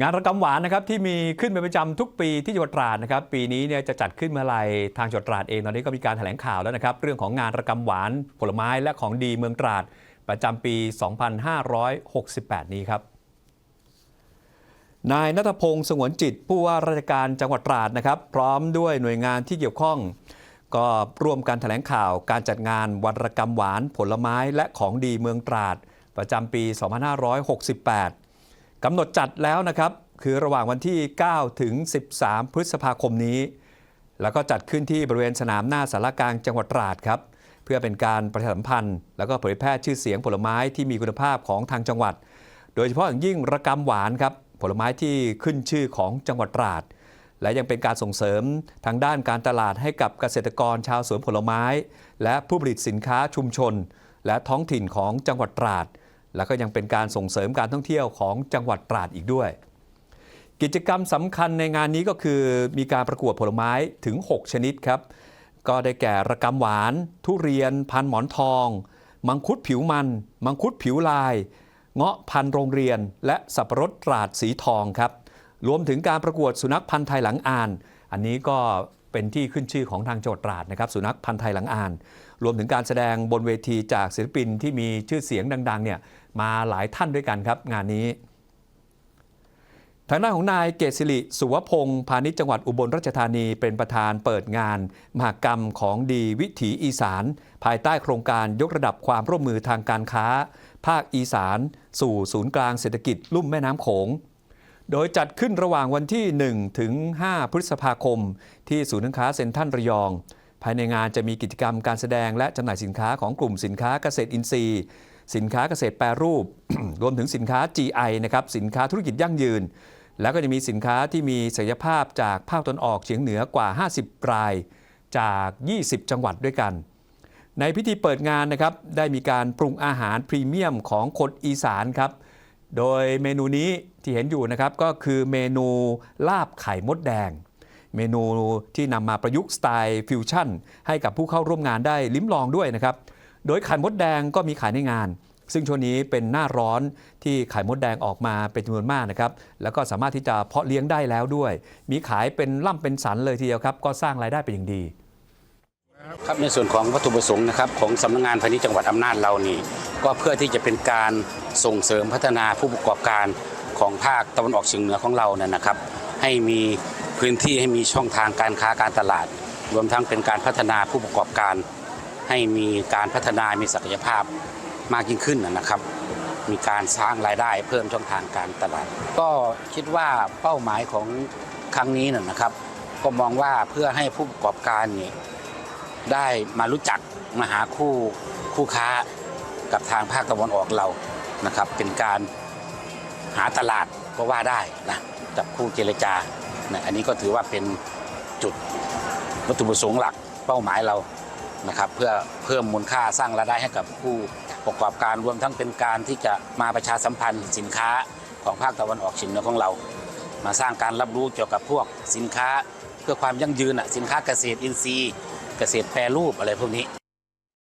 งานระกำหวานนะครับที่มีขึ้นเป็นประจำทุกปีที่จังหวัดตราดนะครับปีนี้เนี่ยจะจัดขึ้นเมื่อไหรทางจังหวัดตราดเองตอนนี้ก็มีการแถลงข่าวแล้วนะครับเรื่องของงานระกำหวานผลไม้และของดีเมืองตราด ประจำปี 2568 นี้ครับนายนัทพงศ์สงวนจิต ผู้ว่าราชการจังหวัดตราดนะครับ พร้อมด้วยหน่วยงานที่เกี่ยวข้อง ก็ร่วมกันแถลงข่าว การจัดงานวันระกำหวานผลไม้และของดีเมืองตราด ประจำปี 2568 กำหนดจัดแล้วนะครับ คือระหว่างวันที่ 9 ถึง 13 พฤษภาคมนี้ แล้วก็จัดขึ้นที่บริเวณสนามหน้าสารกลางจังหวัดตราดครับ เพื่อเป็นการประชาสัมพันธ์ แล้วก็เผยแพร่ชื่อเสียงผลไม้ที่มีคุณภาพของทางจังหวัด โดยเฉพาะอย่างยิ่งระกำหวานครับผลไม้ที่ขึ้นชื่อของจังหวัดตราด และยังเป็นการส่งเสริมทางด้านการตลาดให้กับเกษตรกรชาวสวนผลไม้ และผู้ผลิตสินค้าชุมชน และท้องถิ่นของจังหวัดตราด แล้วก็ยังเป็นการส่งเสริมการท่องเที่ยวของจังหวัดตราดอีกด้วย กิจกรรมสำคัญในงานนี้ก็คือมีการประกวดผลไม้ถึง 6 ชนิดครับ ก็ได้แก่ระกำหวาน ทุเรียน พันหมอนทอง มังคุดผิวมัน มังคุดผิวลาย เงาะพันโรงเรียน และสับปะรดตราดสีทองครับ รวมถึงการประกวดสุนัขพันธ์ไทยหลังอ่าน อันนี้ก็ เป็นที่ขึ้นชื่อของทางจังหวัดตราดนะครับสุนัขพันธ์ไทยหลังอ่าน รวมถึงการแสดงบนเวทีจากศิลปินที่มีชื่อเสียงดังๆเนี่ยมาหลายท่านด้วยกันครับงานนี้ ทางด้านของนายเกษสิริสุวพงศ์พาณิชย์จังหวัดอุบลราชธานีเป็นประธานเปิดงาน มหกรรมของดีวิถีอีสาน ภายใต้โครงการยกระดับความร่วมมือทางการค้า ภาคอีสาน สู่ศูนย์กลางเศรษฐกิจลุ่มแม่น้ำโขง โดยจัดขึ้นระหว่างวันที่ 1 ถึง 5 พฤษภาคม ที่ศูนย์การค้าเซ็นทรัลระยอง ภายในงานจะมีกิจกรรมการแสดงและจำหน่ายสินค้าของกลุ่มสินค้าเกษตรอินทรีย์ สินค้าเกษตรแปรรูป รวมถึงสินค้า GI นะครับสินค้าธุรกิจยั่งยืน แล้วก็จะมีสินค้าที่มีศักยภาพจากภาคตะวันออกเฉียงเหนือกว่า 50 ราย จาก 20 จังหวัดด้วยกันในพิธีเปิดงานนะครับได้มีการปรุงอาหารพรีเมียมของคนอีสานครับ โดยเมนูนี้ที่เห็นอยู่นะครับก็คือเมนูลาบไข่มดแดง เมนูที่นำมาประยุกต์สไตล์ฟิวชั่น ให้กับผู้เข้าร่วมงานได้ลิ้มลองด้วยนะครับ โดยไข่มดแดงก็มีขายในงาน ซึ่งช่วงนี้เป็นหน้าร้อนที่ไข่มดแดงออกมาเป็นจำนวนมากนะครับ แล้วก็สามารถที่จะเพาะเลี้ยงได้แล้วด้วย มีขายเป็นล่ำเป็นสันเลยทีเดียวครับ ก็สร้างรายได้เป็นอย่างดี ครับในส่วนของวัตถุประสงค์นะครับของสำนักงานพาณิชย์จังหวัดอำนาจเรานี่ก็เพื่อที่จะเป็นการส่งเสริมพัฒนาผู้ประกอบการของภาคตะวันออกเฉียงเหนือของเราเนี่ยนะครับ ให้มีพื้นที่ให้มีช่องทางการค้าการตลาด รวมทั้งเป็นการพัฒนาผู้ประกอบการ ให้มีการพัฒนามีศักยภาพมากยิ่งขึ้นนะครับ มีการสร้างรายได้เพิ่มช่องทางการตลาด ก็คิดว่าเป้าหมายของครั้งนี้นะนะครับ ก็มองว่าเพื่อให้ผู้ประกอบการนี่ ได้มารู้จักมาหาคู่คู่ค้ากับทางภาคตะวันออกเรานะครับ เป็นการหาตลาดก็ว่าได้นะจับคู่เจรจานะอันนี้ก็ถือว่าเป็นจุดวัตถุประสงค์หลักเป้าหมายเรานะครับ เพื่อเพิ่มมูลค่าสร้างรายได้ให้กับผู้ประกอบการรวมทั้งเป็นการที่จะมาประชาสัมพันธ์สินค้าของภาคตะวันออกเฉียงเหนือของเรา มาสร้างการรับรู้เกี่ยวกับพวกสินค้าเพื่อความยั่งยืนอะสินค้าเกษตรอินทรีย์ เกษตรแปรรูปอะไรพวกนี้